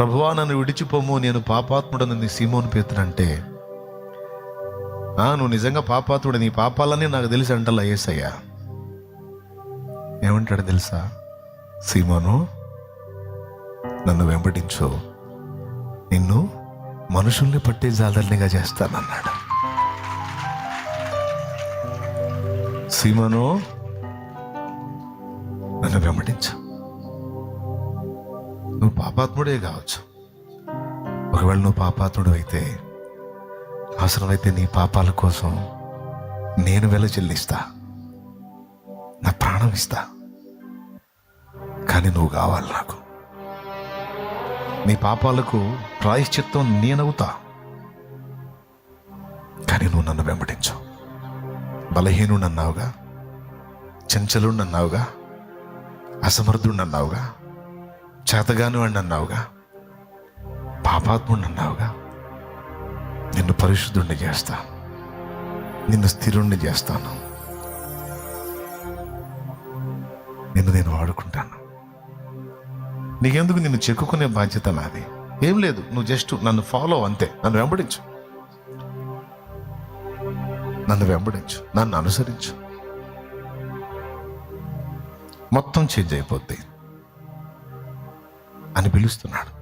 ప్రభువా నన్ను విడిచిపోము నేను పాపాత్ముడని నీ సీమోను పేతుడంటే ఆ నువ్వు నిజంగా పాపాత్ముడు నీ పాపాలని నాకు తెలిసి అంటలా ఏసయ్యా. ఏమంటాడు తెలుసా? సీమోను నన్ను వెంబడించు. నిన్ను మనుషుల్ని పట్టే జాలర్నిగా చేస్తానన్నాడు. సీమోను నన్ను వెంబడించు. నువ్వు పాపాత్ముడే కావచ్చు. ఒకవేళ నువ్వు పాపాత్ముడు అయితే అవసరమైతే నీ పాపాల కోసం నేను వెల చెల్లిస్తా. నా ప్రాణం ఇస్తా. కానీ నువ్వు కావాలి నాకు. నీ పాపాలకు ప్రాయశ్చిత్తం నేనవుతా. కానీ నువ్వు నన్ను వెంబడించు. బలహీనుడు అన్నావుగా చంచలుడు అన్నావుగా అసమర్థుడు అన్నావుగా చేతగాను వాడిని అన్నావుగా పాపాత్ముడిని అన్నావుగా నిన్ను పరిశుద్ధుణ్ణి చేస్తాను నిన్ను స్థిరుణ్ణి చేస్తాను. నిన్ను నేను వాడుకుంటాను. నీకెందుకు నిన్ను చెక్కుకునే బాధ్యత నాది? ఏం లేదు నువ్వు జస్ట్ నన్ను ఫాలో అంతే. నన్ను వెంబడించు. నన్ను వెంబడించు నన్ను అనుసరించు. మొత్తం చేంజ్ అయిపోద్ది. అని పిలుస్తున్నాడు.